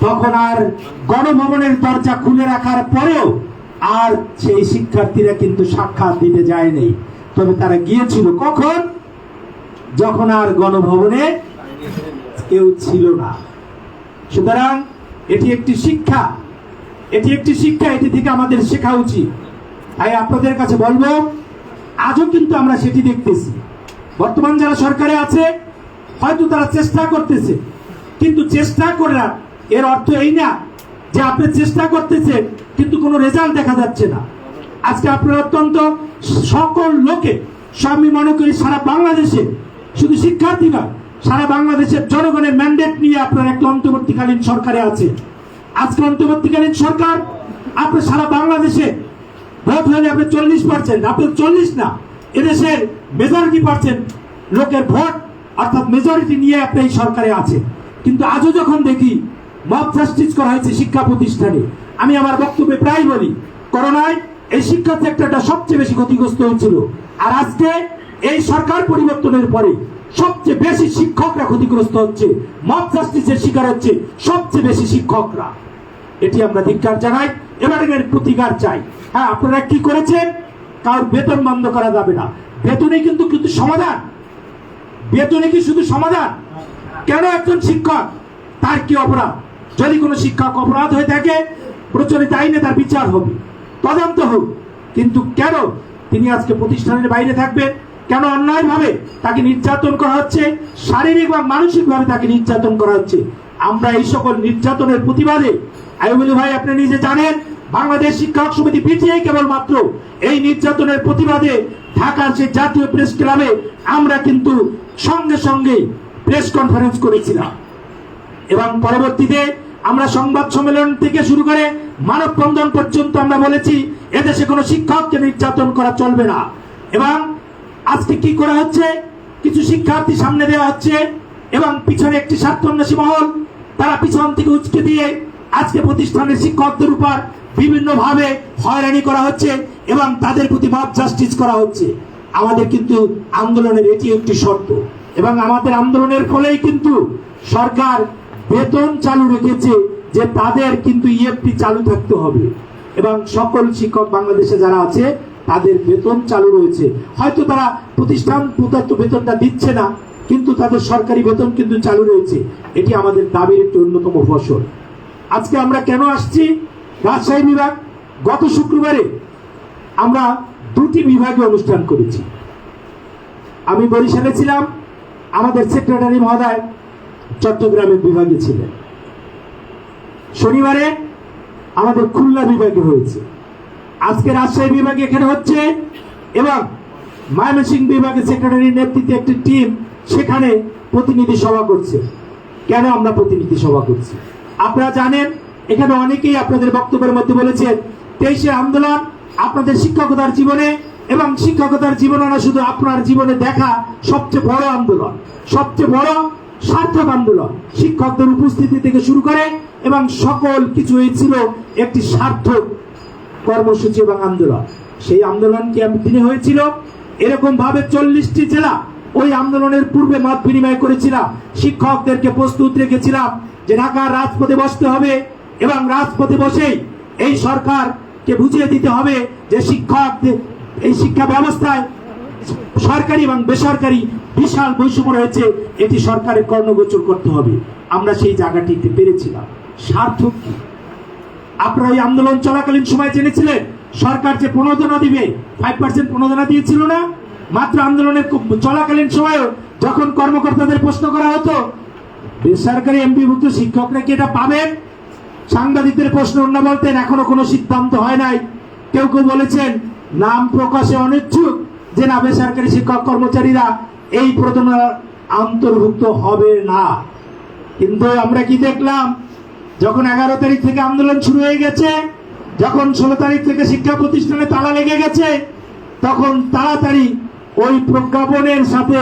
তখন আর গণভবনের দরজা খুলে রাখার পরেও আর সেই শিক্ষার্থীরা কিন্তু সাক্ষাৎ দিতে যায়নি। তবে তারা গিয়েছিল কখন? যখন আর গণভবনে কেউ ছিল না। সুতরাং এটি একটি শিক্ষা। এটি একটি শিক্ষা, এটি থেকে আমাদের শেখা উচিত। তাই আপনাদের কাছে বলব, আজও কিন্তু আমরা সেটি দেখতেছি। বর্তমান যারা সরকারে আছে, হয়তো তারা চেষ্টা করতেছে। কিন্তু চেষ্টা করা এর অর্থ এই না যে আপনি চেষ্টা করতেছেন, কিন্তু কোনো রেজাল্ট দেখা যাচ্ছে না। আজকে আপনার অত্যন্ত সকল লোকে আমি মনে করি সারা বাংলাদেশে, শুধু শিক্ষার্থী নয়, সারা বাংলাদেশের জনগণের ম্যান্ডেট নিয়ে আপনার একটা অন্তর্বর্তীকালীন সরকারে আছে আজকে অন্তর্বর্তীকালীন সরকার, আপনার সারা বাংলাদেশে ভোট হলে আপনি চল্লিশ পার্সেন্ট, আপনি চল্লিশ না, এদেশের মেজরিটি পার্সেন্ট লোকের ভোট, অর্থাৎ মেজরিটি নিয়ে আপনি এই সরকারে আছে কিন্তু আজও যখন দেখি মব জাস্টিস করা হয়েছে শিক্ষা প্রতিষ্ঠানে, আমি আমার বক্তব্যে প্রায় বলি, করোনায় এই শিক্ষা সেক্টরটা সবচেয়ে বেশি ক্ষতিগ্রস্ত হয়েছিল আর আজকে এই সরকার পরিবর্তনের পরে সবচেয়ে বেশি শিক্ষকরা ক্ষতিগ্রস্ত হচ্ছে মব জাস্টিসের শিকার হচ্ছে সবচেয়ে বেশি শিক্ষকরা। এটি আমরা ধিক্কার জানাই, এবার এর প্রতিকার চাই। হ্যাঁ আপনারা কি করেছেন? কারোর বেতন বন্ধ করা যাবে না। বেতনে কিন্তু কিন্তু সমাধান। বেতনে কি শুধু সমাধান? কেন একজন শিক্ষক? তার কি অপরাধ? যদি কোনো শিক্ষক অপরাধ হয়ে থাকে, প্রচলিত আইনে তার বিচার হবে, তদন্ত হোক। কিন্তু কেন তিনি আজকে প্রতিষ্ঠানের বাইরে থাকবেন? কেন অন্যায়ভাবে তাকে নির্যাতন করা হচ্ছে? শারীরিক বা মানসিকভাবে তাকে নির্যাতন করা হচ্ছে? আমরা এই সকল নির্যাতনের প্রতিবাদে আইবুলি ভাই, আপনি নিজে জানেন, বাংলাদেশ শিক্ষক সমিতি পিটিআই কেবলমাত্র এই নির্যাতনের প্রতিবাদে ঢাকার যে জাতীয় প্রেস ক্লাবে আমরা কিন্তু সঙ্গে সঙ্গে প্রেস কনফারেন্স করেছিলাম। এবং পরবর্তীতে আমরা সংবাদ সম্মেলন থেকে শুরু করে মানববন্ধন পর্যন্ত আমরা বলেছি, এদেশে কোনো শিক্ষককে নির্যাতন করা চলবে না। এবং আজকে কি করা হচ্ছে? কিছু শিক্ষার্থী সামনে দেওয়া হচ্ছে এবং পিছনে একটি স্বার্থন্বেষী মহল, তারা পিছন থেকে উচকে দিয়ে আজকে প্রতিষ্ঠানের শিক্ষকদের উপর বিভিন্ন ভাবে হয়রানি করা হচ্ছে এবং তাদের প্রতি ভাব জাস্টিস করা হচ্ছে। আমাদের কিন্তু আন্দোলনের এটি একটি শর্ত। এবং আমাদের আন্দোলনের ফলেই কিন্তু সরকার বেতন চালু রেখেছে যে তাদের কিন্তু ইএফটি চালু থাকতে হবে। এবং সকল শিক্ষক বাংলাদেশে যারা আছে, তাদের বেতন চালু রয়েছে। হয়তো তারা প্রতিষ্ঠান প্রদত্ত বেতনটা দিচ্ছে না, কিন্তু তাদের সরকারি বেতন কিন্তু চালু রয়েছে। এটি আমাদের দাবির একটি অন্যতম ফসল। আজকে আমরা কেন আসছি? রাজশাহী বিভাগ, গত শুক্রবারে আমরা দুটি বিভাগে অনুষ্ঠান করেছি। আমি বরিশালে ছিলাম আমাদের সেক্রেটারি মহোদয় চট্টগ্রামের বিভাগে ছিলেন। শনিবারে আমাদের খুলনা বিভাগে হয়েছে। আজকে রাজশাহী বিভাগে এখানে হচ্ছে এবং ময়মনসিং বিভাগের সেক্রেটারির নেতৃত্বে একটি টিম সেখানে প্রতিনিধি সভা করছে। কেন আমরা প্রতিনিধি সভা করছি? আপনারা জানেন, এখানে অনেকেই আপনাদের বক্তব্যের মধ্যে বলেছেন, তেইশে আন্দোলন আপনাদের শিক্ষকতার জীবনে এবং শিক্ষকতার জীবনে না শুধু আপনার জীবনে দেখা সবচেয়ে বড় আন্দোলন, সবচেয়ে বড় সার্থক আন্দোলন। শিক্ষকদের উপস্থিতি থেকে শুরু করে এবং সকল কিছু ছিল একটি সার্থক কর্মসূচি এবং আন্দোলন। সেই আন্দোলন কি দিনে হয়েছিল? এরকম ভাবে চল্লিশটি জেলা ওই আন্দোলনের পূর্বে মত বিনিময় করেছিলাম। শিক্ষকদেরকে প্রস্তুত রেখেছিলাম যে ঢাকার রাজপথে বসতে হবে এবং রাজপথে বসেই এই সরকারকে বুঝিয়ে দিতে হবে যে শিক্ষকদের এই শিক্ষা ব্যবস্থায় সরকারি এবং বেসরকারি বিশাল বৈষম্য রয়েছে, এটি সরকারের কর্ণগোচর করতে হবে। আমরা সেই জায়গাটিতে পেরেছিলাম। সার্থক কি? আপনারা ওই আন্দোলন চলাকালীন সময় জেনেছিলেন? সরকার যে প্রণোদনা দিবে ফাইভ পার্সেন্ট প্রণোদনা দিয়েছিল না? মাত্র আন্দোলনের চলাকালীন সময়ে যখন কর্মকর্তাদের প্রশ্ন করা হতো, বেসরকারি এমপিভুক্ত শিক্ষকরা কি এটা পাবেন? সাংবাদিকদের প্রশ্ন অন্য বলতেন, এখনও কোনো সিদ্ধান্ত হয় নাই। কেউ কেউ বলেছেন নাম প্রকাশে অনিচ্ছুক যে না বেসরকারি শিক্ষক কর্মচারীরা এই প্রণোদনা অন্তর্ভুক্ত হবে না। কিন্তু আমরা কি দেখলাম? যখন এগারো তারিখ থেকে আন্দোলন শুরু হয়ে গেছে, যখন ষোলো তারিখ থেকে শিক্ষা প্রতিষ্ঠানে তালা লেগে গেছে, তখন তাড়াতাড়ি ওই প্রজ্ঞাপনের সাথে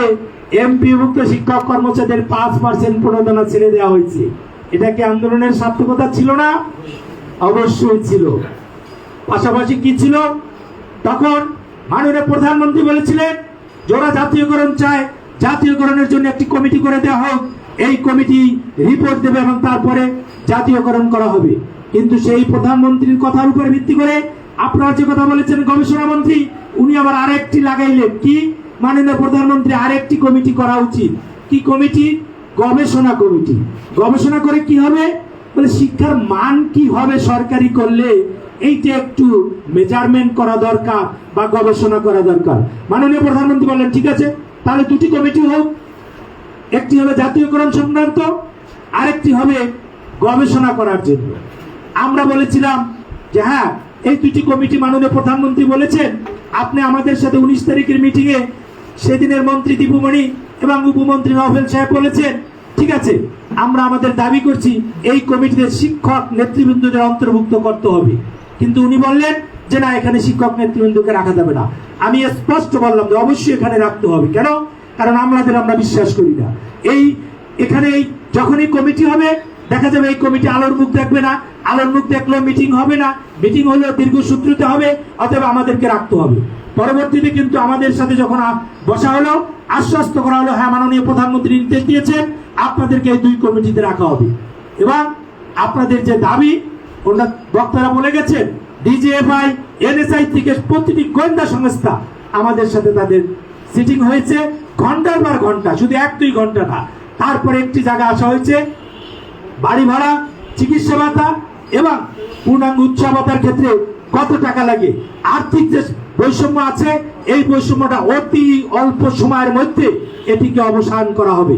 এমপিভুক্ত শিক্ষক কর্মচারীদের পাঁচ পার্সেন্ট প্রণোদনা ছেড়ে দেওয়া হয়েছে। এটা কি আন্দোলনের সার্থকতা ছিল না? অবশ্যই ছিল। পাশাপাশি কি ছিল? তখন মাননীয় প্রধানমন্ত্রী বলেছিলেন যারা জাতীয়করণ চায় জাতীয়করণের জন্য একটি কমিটি করে দেওয়া হোক। এই কমিটি রিপোর্ট দেবে এবং তারপরে জাতীয়করণ করা হবে। কিন্তু সেই প্রধানমন্ত্রীর কথার উপরে ভিত্তি করে আপনারা যে কথা বলেছেন গবেষণা মন্ত্রী, উনি আবার আরেকটি লাগাইলেন। কি? মাননীয় প্রধানমন্ত্রী, আরেকটি কমিটি করা উচিত। কি কমিটি? গবেষণা কমিটি। গবেষণা করে কি হবে? বলে শিক্ষার মান কি হবে সরকারি করলে এইটা একটু মেজারমেন্ট করা দরকার বা গবেষণা করা দরকার। মাননীয় প্রধানমন্ত্রী বললেন, ঠিক আছে, তাহলে দুটি কমিটি হোক। একটি হবে জাতীয়করণ সংক্রান্ত, আরেকটি হবে গবেষণা করার জন্য। আমরা বলেছিলাম যে হ্যাঁ এই দুটি কমিটি মাননীয় প্রধানমন্ত্রী বলেছেন। আপনি আমাদের সাথে উনিশ তারিখের মিটিংয়ে সেদিনের মন্ত্রী দীপুমণি এবং উপমন্ত্রী নভেল সাহেব বলেছেন, ঠিক আছে, আমরা আমাদের দাবি করছি, এই কমিটিতে শিক্ষক নেতৃবৃন্দদের অন্তর্ভুক্ত করতে হবে। কিন্তু উনি বললেন যে না, এখানে শিক্ষক নেতৃবৃন্দকে রাখা যাবে না। আমি স্পষ্ট বললাম যে অবশ্যই এখানে রাখতে হবে। কেন? কারণ আমাদের আমরা বিশ্বাস করি না। এই, এখানে যখনই কমিটি হবে, দেখা যাবে এই কমিটি আলোর মুখ দেখবে না। আলোর মুখ দেখলেও মিটিং হবে না। মিটিং হলেও দীর্ঘসূত্রিত হবে, অথবা আমাদেরকে রাখতে হবে। পরবর্তীতে কিন্তু আমাদের সাথে যখন বসা হলো, আশ্বস্ত করা হলো হ্যাঁ মাননীয় প্রধানমন্ত্রী নির্দেশ দিয়েছেন, আপনাদেরকে এই দুই কমিটিতে রাখা হবে। এবং আপনাদের যে দাবি বক্তারা বলে গেছেন, ডিজিএফআই, এনএসআই থেকে প্রতিটি গোয়েন্দা সংস্থা আমাদের সাথে তাদের সিটিং হয়েছে ঘণ্টার পর ঘণ্টা, শুধু এক দুই ঘণ্টা না। তারপরে একটি জায়গা আসা হয়েছে, বাড়ি ভাড়া, চিকিৎসা ভাতা এবং পূর্ণাঙ্গ উৎসাহ ভাতার ক্ষেত্রে কত টাকা লাগে? আর্থিক যে বৈষম্য আছে, এই বৈষম্যটা অতি অল্প সময়ের মধ্যে এটিকে অবসান করা হবে।